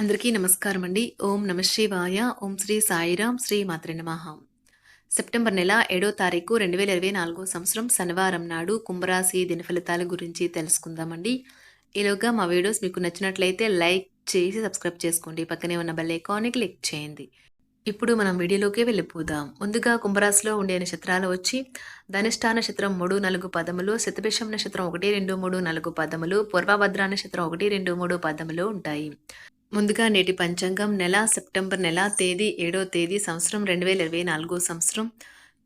అందరికీ నమస్కారం అండి ఓం నమ శివాయ. ఓం శ్రీ సాయిరాం శ్రీ మాత్రి నమః. సెప్టెంబర్ నెల ఏడో తారీఖు రెండు వేల ఇరవై నాలుగో సంవత్సరం శనివారం నాడు కుంభరాశి దిన ఫలితాల గురించి తెలుసుకుందామండి. ఈలోగా మా వీడియోస్ మీకు నచ్చినట్లయితే లైక్ చేసి సబ్స్క్రైబ్ చేసుకోండి. పక్కనే ఉన్న బెల్ ఐకాన్ని క్లిక్ చేయండి. ఇప్పుడు మనం వీడియోలోకి వెళ్ళిపోదాం. ముందుగా కుంభరాశిలో ఉండే నక్షత్రాలు వచ్చి ధనిష్టా నక్షత్రం మూడు నాలుగు పదములు శతభిషం నక్షత్రం ఒకటి రెండు మూడు నాలుగు పదములు పూర్వభద్ర నక్షత్రం ఒకటి రెండు మూడు పదములు ఉంటాయి. ముందుగా నేటి పంచాంగం నెల సెప్టెంబర్ నెల తేదీ ఏడో తేదీ సంవత్సరం రెండు వేల ఇరవై నాలుగో సంవత్సరం.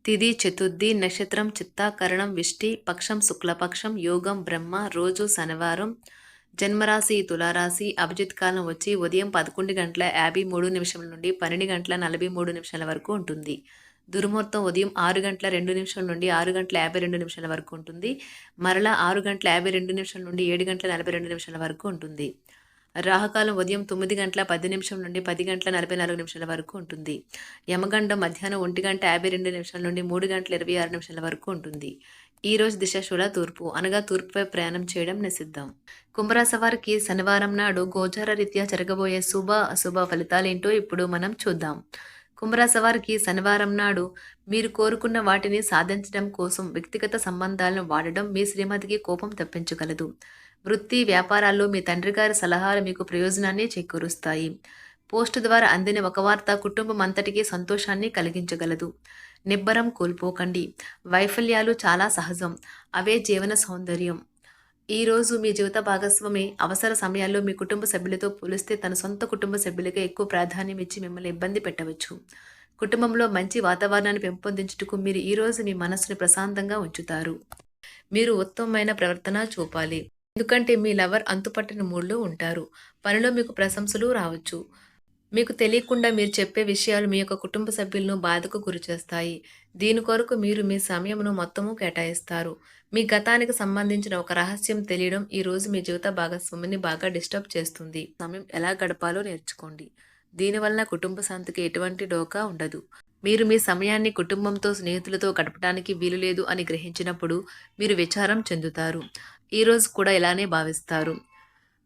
తిది చతుర్థి నక్షత్రం చిత్తాకరణం విష్టి పక్షం శుక్లపక్షం యోగం బ్రహ్మ రోజు శనివారం. జన్మరాశి తులారాశి అభిజిత్ కాలం వచ్చి ఉదయం పదకొండు గంటల యాభై మూడు నిమిషాల నుండి పన్నెండు గంటల నలభై మూడు నిమిషాల వరకు ఉంటుంది. దుర్ముహూర్తం ఉదయం ఆరు గంటల రెండు నిమిషాల నుండి ఆరు గంటల యాభై రెండు నిమిషాల వరకు ఉంటుంది. మరలా ఆరు గంటల యాభై రెండు నిమిషాల నుండి ఏడు గంటల నలభై రెండు నిమిషాల వరకు ఉంటుంది. రాహకాలం ఉదయం తొమ్మిది గంటల పది నిమిషం నుండి పది గంటల నలభై నాలుగు నిమిషాల వరకు ఉంటుంది. యమగండం మధ్యాహ్నం ఒంటి గంట యాభై రెండు నిమిషాల నుండి మూడు గంటల ఇరవై ఆరు నిమిషాల వరకు ఉంటుంది. ఈ రోజు దిశ శూల తూర్పు. అనగా తూర్పుపై ప్రయాణం చేయడం నిషిద్ధం. కుంభరాశి వారికి శనివారం నాడు గోచార రీత్యా జరగబోయే శుభ అశుభ ఫలితాలేంటో ఇప్పుడు మనం చూద్దాం. కుంభరాశి వారికి శనివారం నాడు మీరు కోరుకున్న వాటిని సాధించడం కోసం వ్యక్తిగత సంబంధాలను వాడడం మీ శ్రీమతికి కోపం తెప్పించగలదు. వృత్తి వ్యాపారాల్లో మీ తండ్రి గారి సలహాలు మీకు ప్రయోజనాన్ని చేకూరుస్తాయి. పోస్టు ద్వారా అందిన ఒక వార్త కుటుంబం అంతటికీ సంతోషాన్ని కలిగించగలదు. నిబ్బరం కోల్పోకండి. వైఫల్యాలు చాలా సహజం. అవే జీవన సౌందర్యం. ఈరోజు మీ జీవిత భాగస్వామి అవసర సమయాల్లో మీ కుటుంబ సభ్యులతో పోలిస్తే తన సొంత కుటుంబ సభ్యులకే ఎక్కువ ప్రాధాన్యం ఇచ్చి మిమ్మల్ని ఇబ్బంది పెట్టవచ్చు. కుటుంబంలో మంచి వాతావరణాన్ని పెంపొందించుటకు మీరు ఈరోజు మీ మనస్సును ప్రశాంతంగా ఉంచుతారు. మీరు ఉత్తమమైన ప్రవర్తన చూపాలి. ఎందుకంటే మీ లవర్ అంతుపట్టిన మూడ్లో ఉంటారు. పనిలో మీకు ప్రశంసలు రావచ్చు. మీకు తెలియకుండా మీరు చెప్పే విషయాలు మీ యొక్క కుటుంబ సభ్యులను బాధకు గురిచేస్తాయి దీని కొరకు మీరు మీ సమయమును మొత్తము కేటాయిస్తారు. మీ గతానికి సంబంధించిన ఒక రహస్యం తెలియడం ఈ రోజు మీ జీవిత భాగస్వామిని బాగా డిస్టర్బ్ చేస్తుంది. సమయం ఎలా గడపాలో నేర్చుకోండి. దీనివల్ల కుటుంబ శాంతికి ఎటువంటి డోకా ఉండదు. మీరు మీ సమయాన్ని కుటుంబంతో స్నేహితులతో గడపడానికి వీలు లేదు అని గ్రహించినప్పుడు మీరు విచారం చెందుతారు. ఈరోజు కూడా ఇలానే భావిస్తారు.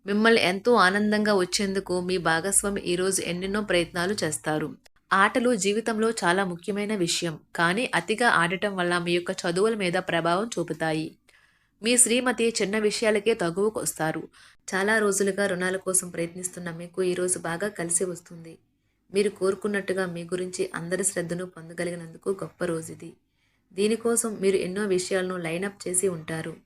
మిమ్మల్ని ఎంతో ఆనందంగా వచ్చేందుకు మీ భాగస్వామి ఈరోజు ఎన్నెన్నో ప్రయత్నాలు చేస్తారు. ఆటలు జీవితంలో చాలా ముఖ్యమైన విషయం కానీ అతిగా ఆడటం వల్ల మీ యొక్క చదువుల మీద ప్రభావం చూపుతాయి. మీ శ్రీమతి చిన్న విషయాలకే తగువకు వస్తారు. చాలా రోజులుగా రుణాల కోసం ప్రయత్నిస్తున్న మీకు ఈరోజు బాగా కలిసి వస్తుంది. మీరు కోరుకున్నట్టుగా మీ గురించి అందరి శ్రద్ధను పొందగలిగినందుకు గొప్ప రోజు ఇది. దీనికోసం మీరు ఎన్నో విషయాలను లైనప్ చేసి ఉంటారు.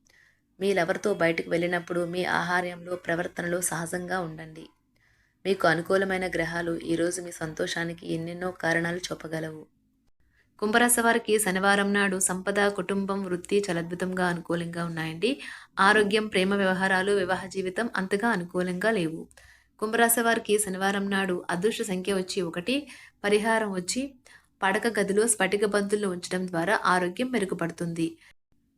మీ లవర్తో బయటకు వెళ్ళినప్పుడు మీ ఆహార్యంలో ప్రవర్తనలో సహజంగా ఉండండి. మీకు అనుకూలమైన గ్రహాలు ఈరోజు మీ సంతోషానికి ఎన్నెన్నో కారణాలు చూపగలవు. కుంభరాశి వారికి శనివారం నాడు సంపద కుటుంబం వృత్తి చలద్భుతంగా అనుకూలంగా ఉన్నాయండి. ఆరోగ్యం ప్రేమ వ్యవహారాలు వివాహ జీవితం అంతగా అనుకూలంగా లేవు. కుంభరాశి వారికి శనివారం నాడు అదృష్ట సంఖ్య వచ్చి ఒకటి పరిహారం వచ్చి పడక గదిలో స్ఫటిక బంతుల్లో ఉంచడం ద్వారా ఆరోగ్యం మెరుగుపడుతుంది.